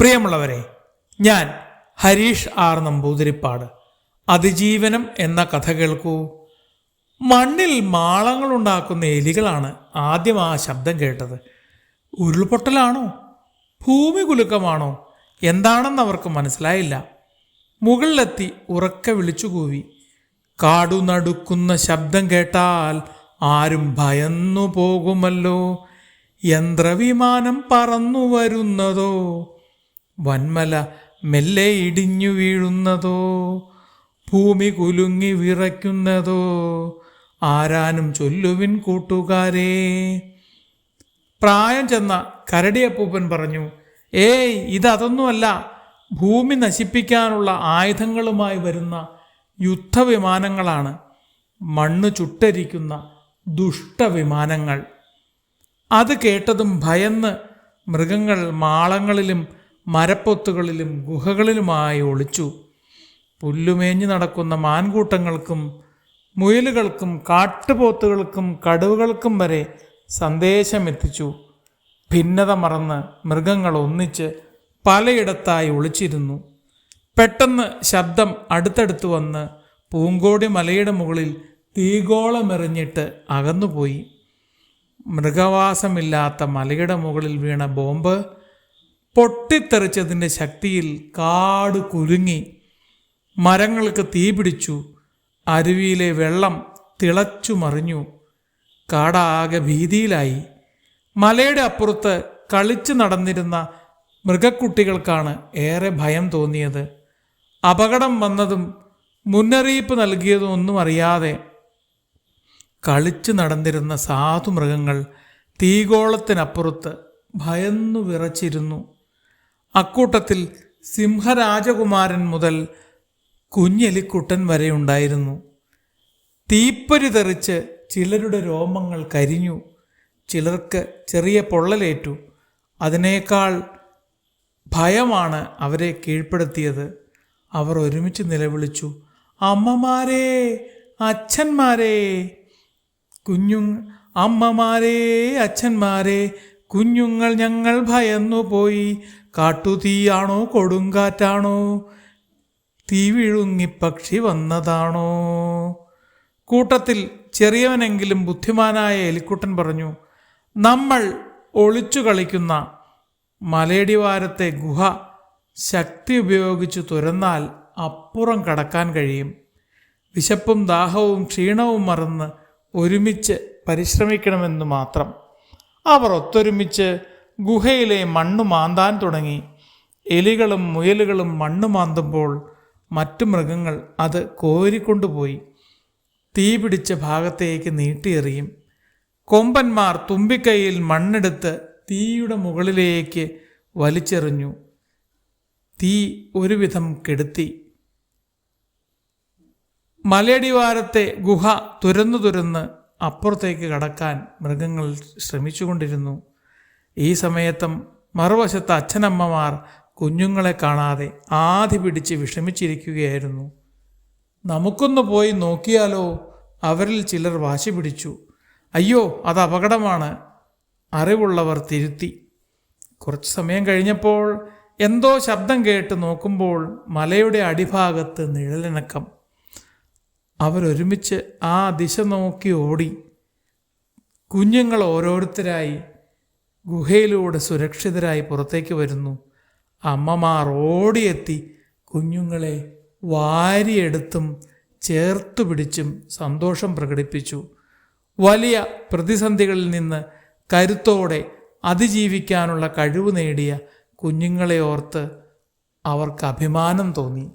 പ്രിയമുള്ളവരെ ഞാൻ ഹരീഷ് ആർ നമ്പൂതിരിപ്പാട്. അതിജീവനം എന്ന കഥ കേൾക്കൂ. മണ്ണിൽ മാളങ്ങളുണ്ടാക്കുന്ന എലികളാണ് ആദ്യം ആ ശബ്ദം കേട്ടത്. ഉരുൾപൊട്ടലാണോ? ഭൂമി കുലുക്കമാണോ? എന്താണെന്ന് അവർക്ക് മനസ്സിലായില്ല. മുകളിലെത്തി ഉറക്കെ വിളിച്ചുകൂവി. കാടു നടുക്കുന്ന ശബ്ദം കേട്ടാൽ ആരും ഭയന്നു പോകുമല്ലോ. യന്ത്രവിമാനം പറന്നു വരുന്നതോ? വന്മല മെല്ലെ ഇടിഞ്ഞു വീഴുന്നതോ? ഭൂമി കുലുങ്ങി വിറയ്ക്കുന്നതോ? ആരാനും ചൊല്ലുവിൻ കൂട്ടുകാരേ. പ്രായം ചെന്ന കരടിയപ്പൂപ്പൻ പറഞ്ഞു ഏയ് ഇതതൊന്നുമല്ല. ഭൂമി നശിപ്പിക്കാനുള്ള ആയുധങ്ങളുമായി വരുന്ന യുദ്ധവിമാനങ്ങളാണ്. മണ്ണ് ചുട്ടരിക്കുന്ന ദുഷ്ടവിമാനങ്ങൾ. അത് കേട്ടതും ഭയന്ന് മൃഗങ്ങൾ മാളങ്ങളിലും മരപ്പൊത്തുകളിലും ഗുഹകളിലുമായി ഒളിച്ചു. പുല്ലുമേഞ്ഞു നടക്കുന്ന മാൻകൂട്ടങ്ങൾക്കും മുയലുകൾക്കും കാട്ടുപോത്തുകൾക്കും കടുവകൾക്കും വരെ സന്ദേശമെത്തിച്ചു. ഭിന്നത മറന്ന് മൃഗങ്ങൾ ഒന്നിച്ച് പലയിടത്തായി ഒളിച്ചിരുന്നു. പെട്ടെന്ന് ശബ്ദം അടുത്തടുത്ത് വന്ന് പൂങ്കോടി മലയുടെ മുകളിൽ തീഗോളമെറിഞ്ഞിട്ട് അകന്നുപോയി. മൃഗവാസമില്ലാത്ത മലയുടെ മുകളിൽ വീണ ബോംബ് പൊട്ടിത്തെറിച്ചതിന്റെ ശക്തിയിൽ കാട് കുലുങ്ങി മരങ്ങൾക്ക് തീ പിടിച്ചു അരുവിയിലെ വെള്ളം തിളച്ചു മറിഞ്ഞു. കാടാകെ ഭീതിയിലായി. മലയുടെ അപ്പുറത്ത് കളിച്ചു നടന്നിരുന്ന മൃഗക്കുട്ടികൾക്കാണ് ഏറെ ഭയം തോന്നിയത്. അപകടം വന്നതും മുന്നറിയിപ്പ് നൽകിയതും ഒന്നും അറിയാതെ കളിച്ചു നടന്നിരുന്ന സാധു മൃഗങ്ങൾ തീഗോളത്തിനപ്പുറത്ത് ഭയന്നു വിറച്ചിരുന്നു. അക്കൂട്ടത്തിൽ സിംഹരാജകുമാരൻ മുതൽ കുഞ്ഞെലിക്കുട്ടൻ വരെ ഉണ്ടായിരുന്നു. തീപ്പരി തെറിച്ച് ചിലരുടെ രോമങ്ങൾ കരിഞ്ഞു. ചിലർക്ക് ചെറിയ പൊള്ളലേറ്റു. അതിനേക്കാൾ ഭയമാണ് അവരെ കീഴ്പ്പെടുത്തിയത്. അവർ ഒരുമിച്ച് നിലവിളിച്ചു അമ്മമാരെ അച്ഛന്മാരെ കുഞ്ഞു അമ്മമാരെ അച്ഛന്മാരെ കുഞ്ഞുങ്ങൾ ഞങ്ങൾ ഭയന്നു പോയി. കാട്ടുതീയാണോ കൊടുങ്കാറ്റാണോ? തീ വിഴുങ്ങി പക്ഷി വന്നതാണോ? കൂട്ടത്തിൽ ചെറിയവനെങ്കിലും ബുദ്ധിമാനായ എലിക്കുട്ടൻ പറഞ്ഞു നമ്മൾ ഒളിച്ചു കളിക്കുന്ന മലയടിവാരത്തെ ഗുഹ ശക്തി ഉപയോഗിച്ച് തുരന്നാൽ അപ്പുറം കടക്കാൻ കഴിയും. വിശപ്പും ദാഹവും ക്ഷീണവും മറന്ന് ഒരുമിച്ച് പരിശ്രമിക്കണമെന്ന് മാത്രം. അവർ ഒത്തൊരുമിച്ച് ഗുഹയിലെ മണ്ണ് മാന്താൻ തുടങ്ങി. എലികളും മുയലുകളും മണ്ണ് മാന്തുമ്പോൾ മറ്റു മൃഗങ്ങൾ അത് കോരിക്കൊണ്ടുപോയി. തീ പിടിച്ച ഭാഗത്തേക്ക് നീട്ടിയെറിയും. കൊമ്പന്മാർ തുമ്പിക്കൈയിൽ മണ്ണെടുത്ത് തീയുടെ മുകളിലേക്ക് വലിച്ചെറിഞ്ഞു. തീ ഒരുവിധം കെടുത്തി. മലയടിവാരത്തെ ഗുഹ തുരന്നു തുരന്ന് അപ്പുറത്തേക്ക് കടക്കാൻ മൃഗങ്ങൾ ശ്രമിച്ചുകൊണ്ടിരുന്നു. ഈ സമയത്തും മറുവശത്ത് അച്ഛനമ്മമാർ കുഞ്ഞുങ്ങളെ കാണാതെ ആധി പിടിച്ച് വിഷമിച്ചിരിക്കുകയായിരുന്നു. നമുക്കൊന്ന് പോയി നോക്കിയാലോ? അവരിൽ ചിലർ വാശി പിടിച്ചു. അയ്യോ അത് അപകടമാണ് അറിവുള്ളവർ തിരുത്തി. കുറച്ച് സമയം കഴിഞ്ഞപ്പോൾ എന്തോ ശബ്ദം കേട്ട് നോക്കുമ്പോൾ മലയുടെ അടിഭാഗത്ത് നിഴലിണക്കം. അവരൊരുമിച്ച് ആ ദിശ നോക്കി ഓടി. കുഞ്ഞുങ്ങൾ ഓരോരുത്തരായി ഗുഹയിലൂടെ സുരക്ഷിതരായി പുറത്തേക്ക് വരുന്നു. അമ്മമാർ ഓടിയെത്തി കുഞ്ഞുങ്ങളെ വാരിയെടുത്തും ചേർത്തു പിടിച്ചും സന്തോഷം പ്രകടിപ്പിച്ചു. വലിയ പ്രതിസന്ധികളിൽ നിന്ന് കരുത്തോടെ അതിജീവിക്കാനുള്ള കഴിവ് നേടിയ കുഞ്ഞുങ്ങളെ ഓർത്ത് അവർക്ക് അഭിമാനം തോന്നി.